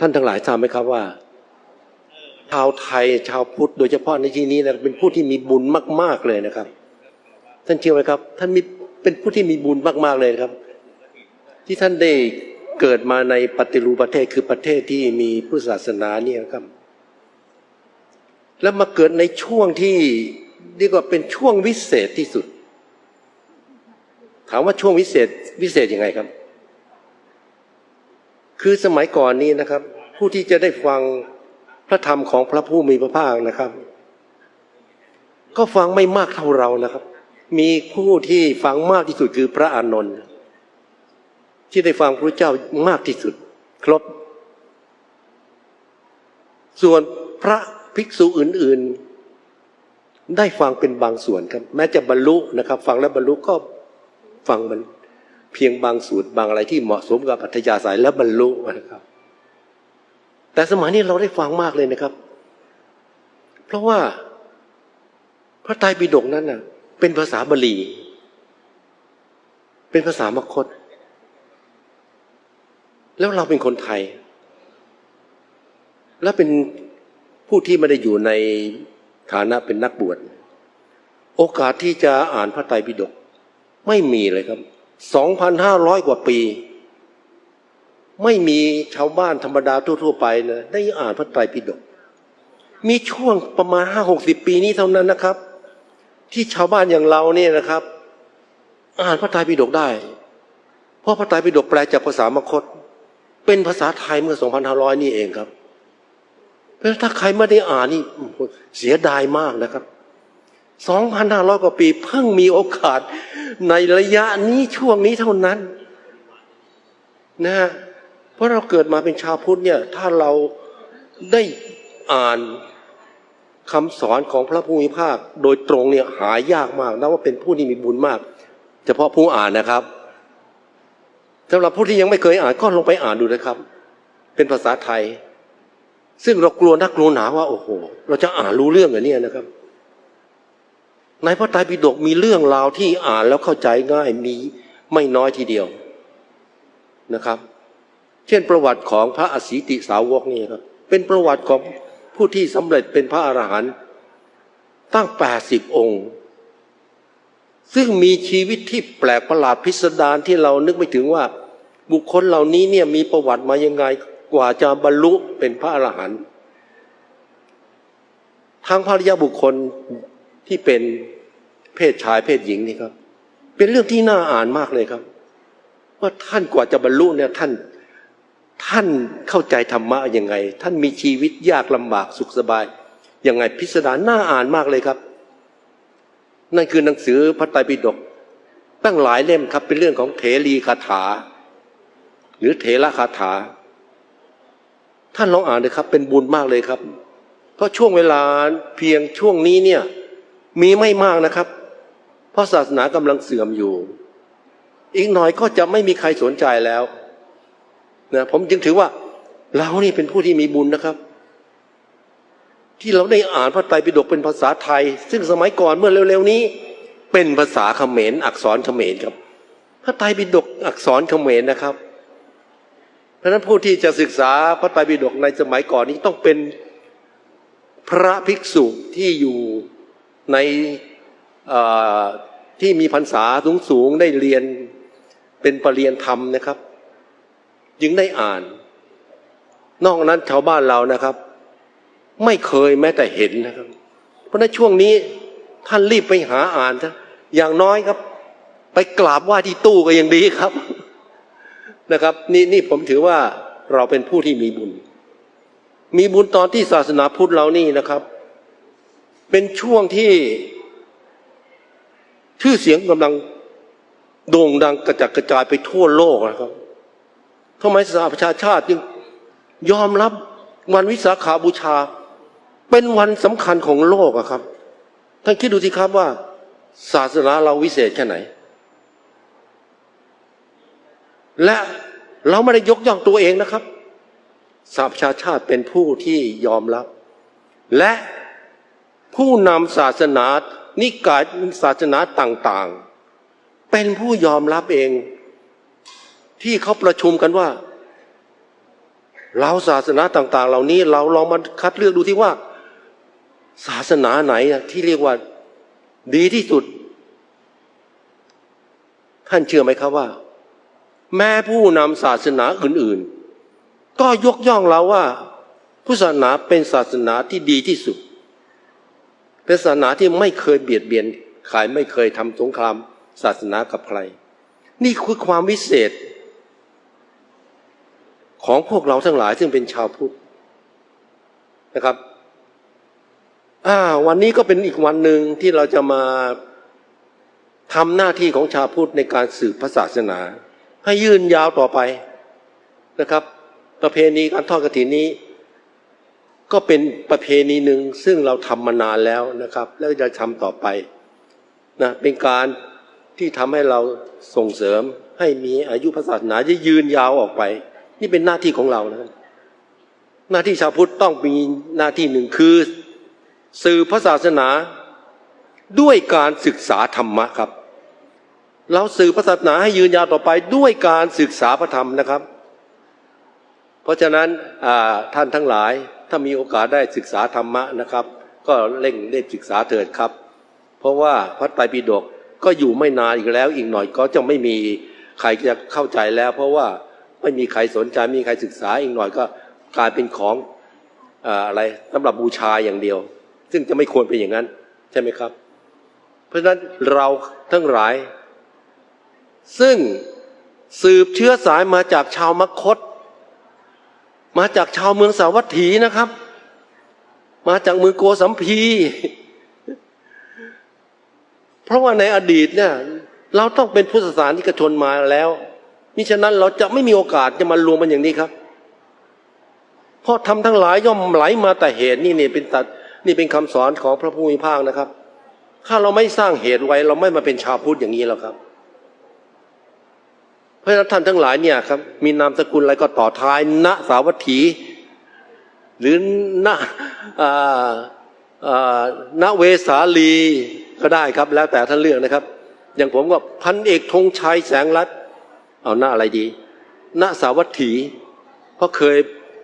ท่านทั้งหลายทราบไหมครับว่า ชาวไทยชาวพุทธโดยเฉพาะในที่นี้นะเป็นผู้ที่มีบุญมาก ๆเลยนะครับ ท่านเชื่อไหมครับ ท่านมีเป็นผู้ที่มีบุญมากๆเลยครับ ที่ท่านได้เกิดมาในปฏิรูปประเทศคือประเทศที่มีพุทธศาสนาเนี่ยครับ แล้วมาเกิดในช่วงที่เรียกว่าเป็นช่วงวิเศษที่สุด ถามว่าช่วงวิเศษวิเศษยังไงครับ คือสมัยก่อนนี้นะครับ ผู้ที่จะได้ฟังพระธรรมของพระผู้มีพระภาคนะครับ ก็ฟังไม่มากเท่าเรานะครับ มีผู้ที่ฟังมากที่สุดคือพระอานนท์ที่ได้ฟังพระเจ้ามากที่สุด ครบ ส่วนพระภิกษุอื่น ๆ ได้ฟังเป็นบางส่วนครับ แม้จะบรรลุนะครับ ฟังแล้วบรรลุก็ฟังมัน เพียงบางสูตรบางอะไรที่เหมาะสมกับอัธยาศัยและบรรลุนะครับ แต่สมัยนี้เราได้ฟังมากเลยนะครับ เพราะว่าพระไตรปิฎกนั้นน่ะเป็นภาษาบาลี เป็นภาษามคต แล้วเราเป็นคนไทย และเป็นผู้ที่ไม่ได้อยู่ในฐานะเป็นนักบวช โอกาสที่จะอ่านพระไตรปิฎกไม่มีเลยครับ สองพันห้าร้อยกว่าปี ไม่มีชาวบ้านธรรมดาทั่ว ๆ ไปนะได้อ่านพระไตรปิฎกมีช่วงประมาณห้าหกสิบปีนี้เท่านั้นนะครับ ที่ชาวบ้านอย่างเราเนี่ยนะครับ อ่านพระไตรปิฎกได้ เพราะพระไตรปิฎกแปลจากภาษามคต เป็นภาษาไทยเมื่อ2,500นี่เองครับ เพราะถ้าใครไม่ได้อ่านนี่เสียดายมากนะครับ 2,500กว่าปี เพิ่งมีโอกาส ในระยะนี้ช่วงนี้เท่านั้นนะฮะเพราะเราเกิดมาเป็นชาวพุทธเนี่ย ถ้าเราได้อ่านคำสอนของพระภูมิภาค โดยตรงเนี่ยหายากมากนับว่าเป็นผู้ที่มีบุญมาก เฉพาะผู้อ่านนะครับสำหรับผู้ที่ยังไม่เคยอ่านก็ลองไปอ่านดูนะครับ เป็นภาษาไทย ซึ่งเรากลัวนักกลัวหนาว่าโอ้โห เราจะอ่านรู้เรื่องเหรอเนี่ยนะครับ ในพระไตรปิฎกมีเรื่องราวที่อ่านแล้วเข้าใจง่ายมีไม่น้อยทีเดียวนะครับ เช่นประวัติของพระอสีติสาวกนี่ครับเป็นประวัติของผู้ที่สำเร็จเป็นพระอรหันต์ตั้งแปดสิบองค์ ซึ่งมีชีวิตที่แปลกประหลาดพิสดารที่เรานึกไม่ถึงว่า บุคคลเหล่านี้เนี่ยมีประวัติมายังไงกว่าจะบรรลุเป็นพระอรหันต์ทางภริยาบุคคล ที่เป็นเพศชายเพศหญิงนี่ครับ เป็นเรื่องที่น่าอ่านมากเลยครับ ว่าท่านกว่าจะบรรลุเนี่ยท่านท่านเข้าใจธรรมะยังไง ท่านมีชีวิตยากลำบากสุขสบายยังไงพิสดารน่าอ่านมากเลยครับ นั่นคือหนังสือพระไตรปิฎกตั้งหลายเล่มครับ เป็นเรื่องของเถรีคาถา หรือเถระคาถา ท่านลองอ่านเลยครับ เป็นบุญมากเลยครับ เพราะช่วงเวลาเพียงช่วงนี้เนี่ย มีไม่มากนะครับ เพราะศาสนากำลังเสื่อมอยู่ อีกหน่อยก็จะไม่มีใครสนใจแล้วนะผมจึงถือว่าเรานี่เป็นผู้ที่มีบุญนะครับ ที่เราได้อ่านพระไตรปิฎกเป็นภาษาไทย ซึ่งสมัยก่อนเมื่อเร็วๆนี้ เป็นภาษาเขมรอักษรเขมรครับ พระไตรปิฎกอักษรเขมรนะครับ เพราะฉะนั้นผู้ที่จะศึกษาพระไตรปิฎกในสมัยก่อนนี้ต้องเป็นพระภิกษุที่อยู่ ในที่มีพรรษาสูงๆได้เรียนเป็นปรริยนธรรมนะครับ จึงได้อ่าน นอกนั้นชาวบ้านเรานะครับ ไม่เคยแม้แต่เห็นนะครับ เพราะในช่วงนี้ท่านรีบไปหาอ่านนะอย่างน้อยครับ ไปกราบไหว้ที่ตู้ก็ยังดีครับนะครับ นี่นี่ผมถือว่าเราเป็นผู้ที่มีบุญ มีบุญตอนที่ศาสนาพุทธเรานี่นะครับ เป็นช่วงที่ชื่อเสียงกำลังโด่งดังกระจัดกระจายไปทั่วโลกนะครับทำไมสหประชาชาติจึงยอมรับวันวิสาขาบูชา เป็นวันสำคัญของโลกอะครับ ท่านคิดดูสิครับว่า ศาสนาเราวิเศษแค่ไหน และเราไม่ได้ยกย่องตัวเองนะครับสหประชาชาติเป็นผู้ที่ยอมรับ และ ผู้นำศาสนานิกายศาสนาต่างๆ เป็นผู้ยอมรับเอง ที่เขาประชุมกันว่า เราศาสนาต่าง ๆ เหล่านี้เราลองมาคัดเลือกดูที่ว่า ศาสนาไหนที่เรียกว่าดีที่สุด ท่านเชื่อไหมครับว่า แม้ผู้นำศาสนาอื่น ๆ ก็ยกย่องเราว่าพุทธศาสนาเป็นศาสนาที่ดีที่สุด เป็นศาสนาที่ไม่เคยเบียดเบียนใครไม่เคยทำสงครามศาสนากับใคร นี่คือความวิเศษ ของพวกเราทั้งหลายซึ่งเป็นชาวพุทธนะครับอ่าวันนี้ก็เป็นอีกวันหนึ่งที่เราจะมาทำหน้าที่ของชาวพุทธในการสืบพระศาสนา ให้ยืนยาวต่อไปนะครับ ประเพณีการทอดกฐินนี้ ก็เป็นประเพณีหนึ่งซึ่งเราทำมานานแล้วนะครับ แล้วจะทำต่อไปนะเป็นการที่ทำให้เราส่งเสริมให้มีอายุพระศาสนาจะยืนยาวออกไป นี่เป็นหน้าที่ของเรานะหน้าที่ชาวพุทธต้องมีหน้าที่หนึ่งคือ สื่อพระศาสนาด้วยการศึกษาธรรมะครับ เราสื่อพระศาสนาให้ยืนยาวต่อไปด้วยการศึกษาพระธรรมนะครับ เพราะฉะนั้นท่านทั้งหลายถ้ามีโอกาสได้ศึกษาธรรมะนะครับ ก็เร่งเร่งศึกษาเถิดครับ เพราะว่าพระไตรปิฎกก็อยู่ไม่นานอีกแล้วอีกหน่อยก็จะไม่มีใครจะเข้าใจแล้ว เพราะว่าไม่มีใครสนใจมีใครศึกษาอีกหน่อยก็กลายเป็นของอ่าอะไรสำหรับบูชาอย่างเดียว ซึ่งจะไม่ควรเป็นอย่างนั้น ใช่ไหมครับ เพราะฉะนั้นเราทั้งหลาย ซึ่งสืบเชื้อสายมาจากชาวมคต มาจากชาวเมืองสาวัตถีนะครับ มาจากเมืองโกสัมพี เพราะว่าในอดีตเนี่ย เราต้องเป็นพุทธศาสนิกชนมาแล้วมิฉะนั้นเราจะไม่มีโอกาสจะมารวมมันอย่างนี้ครับ เพราะทำทั้งหลายย่อมไหลมาแต่เหตุนี่เนี่เป็นตัดนี่เป็นคำสอนของพระผู้มีภาคนะครับ ถ้าเราไม่สร้างเหตุไว้ เราไม่มาเป็นชาวพุทธอย่างนี้แล้วครับ ราะฉะนั้นท่านทั้งหลายเนี่ยครับมีนามสกุลอะไรก็ต่อท้ายณสาวัตถี หรือณณเวสาลีก็ได้ครับ แล้วแต่ท่านเลือกนะครับ อย่างผมก็พันเอกธงชัยแสงรัตน์เอาหน้าอะไรดีณสาวัตถี เพราะเคย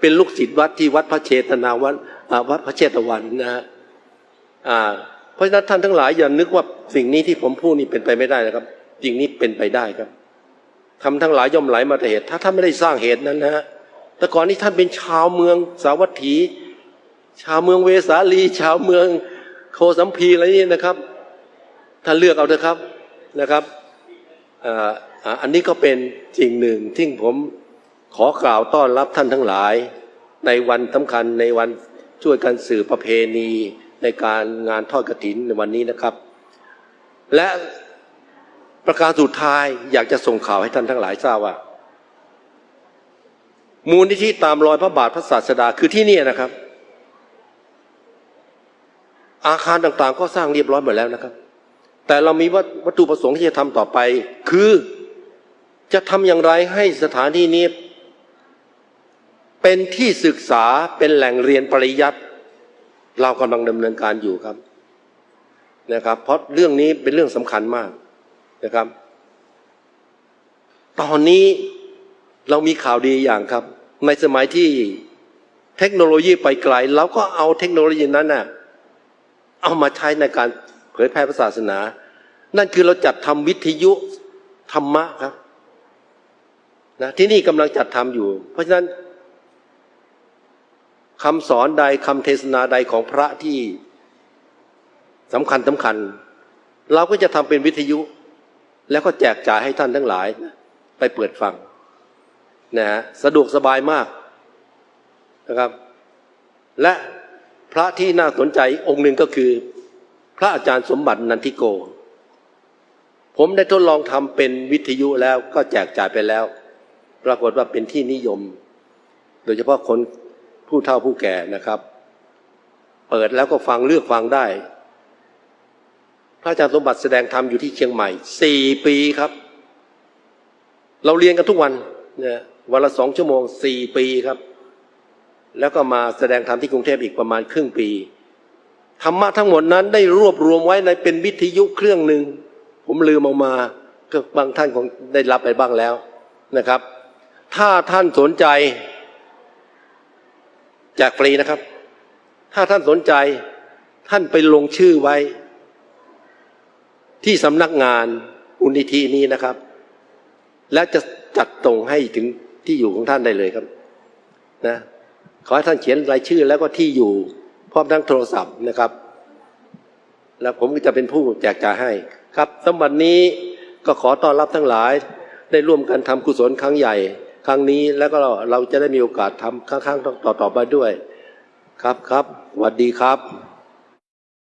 เป็นลูกศิษย์วัดที่วัดพระเชตนาวันวัดพระเชตวันนะฮะเพราะฉะนั้นท่านทั้งหลายอย่านึกว่าสิ่งนี้ที่ผมพูดนี่เป็นไปไม่ได้นะครับสิ่งนี้เป็นไปได้ครับ ทำทั้งหลายย่อมไหลมาแต่เหตุ ถ้าท่านไม่ได้สร้างเหตุนั้นนะฮะแต่ก่อนนี้ท่านเป็นชาวเมืองสาวัตถี ชาวเมืองเวสาลี ชาวเมืองโคสัมพีอะไรนี่นะครับท่านเลือกเอาเถอะครับนะครับอันนี้ก็เป็นสิ่งหนึ่งที่ผมขอกล่าวต้อนรับท่านทั้งหลาย ในวันสำคัญในวันช่วยกันสื่อประเพณีในการงานทอดกฐินในวันนี้นะครับ และ ประการสุดท้ายอยากจะส่งข่าวให้ท่านทั้งหลายทราบว่า มูลนิธิตามรอยพระบาทพระศาสดาคือที่นี่นะครับ อาคารต่างๆ ก็สร้างเรียบร้อยหมดแล้วนะครับ แต่เรามีวัตถุประสงค์ที่จะทำต่อไป คือจะทำอย่างไรให้สถานที่นี้เป็นที่ศึกษาเป็นแหล่งเรียนปริยัติเรากำลังดำเนินการอยู่ครับนะครับ เพราะเรื่องนี้เป็นเรื่องสำคัญมาก นะครับ ตอนนี้เรามีข่าวดีอย่างครับ ในสมัยที่เทคโนโลยีไปไกลเราก็เอาเทคโนโลยีนั้นน่ะเอามาใช้ในการเผยแพร่ศาสนา นั่นคือเราจัดทำวิทยุธรรมะครับนะที่นี่กำลังจัดทำอยู่ เพราะฉะนั้นคำสอนใดคำเทศนาใดของพระที่สำคัญสำคัญ เราก็จะทำเป็นวิทยุ แล้วก็แจกจ่ายให้ท่านทั้งหลาย ไปเปิดฟังนะฮะสะดวกสบายมากนะครับ และพระที่น่าสนใจองค์หนึ่งก็คือ พระอาจารย์สมบัตินันทิโก ผมได้ทดลองทำเป็นวิทยุแล้วก็แจกจ่ายไปแล้ว ปรากฏว่าเป็นที่นิยม โดยเฉพาะคนผู้เฒ่าผู้แก่นะครับ เปิดแล้วก็ฟังเลือกฟังได้ ระอาจารย์สมบัติแสดงธรรมอยู่ที่เชียงใหม่สี่ปีครับ เราเรียนกันทุกวันเนี่ยวันละสองชั่วโมงสี่ปีครับ แล้วก็มาแสดงธรรมที่กรุงเทพอีกประมาณครึ่งปีธรรมะทั้งหมดนั้นได้รวบรวมไว้ในเป็นวิทยุเครื่องหนึ่งผมลืมออกมาก็บางท่านคงได้รับไปบ้างแล้วนะครับ ถ้าท่านสนใจแจกฟรีนะครับ ถ้าท่านสนใจท่านไปลงชื่อไว้ ที่สำนักงานอุนิธินี้นะครับ และจะจัดตรงให้ถึงที่อยู่ของท่านได้เลยครับนะขอให้ท่านเขียนรายชื่อแล้วก็ที่อยู่พร้อมทั้งโทรศัพท์นะครับ แล้วผมก็จะเป็นผู้แจกจ่ายให้ครับสำหรับนี้ก็ขอต้อนรับทั้งหลาย ได้ร่วมกันทำกุศลครั้งใหญ่ ครั้งนี้แล้วก็เราจะได้มีโอกาสทำครั้งๆต่อๆไปด้วย ครับครับสวัสดีครับ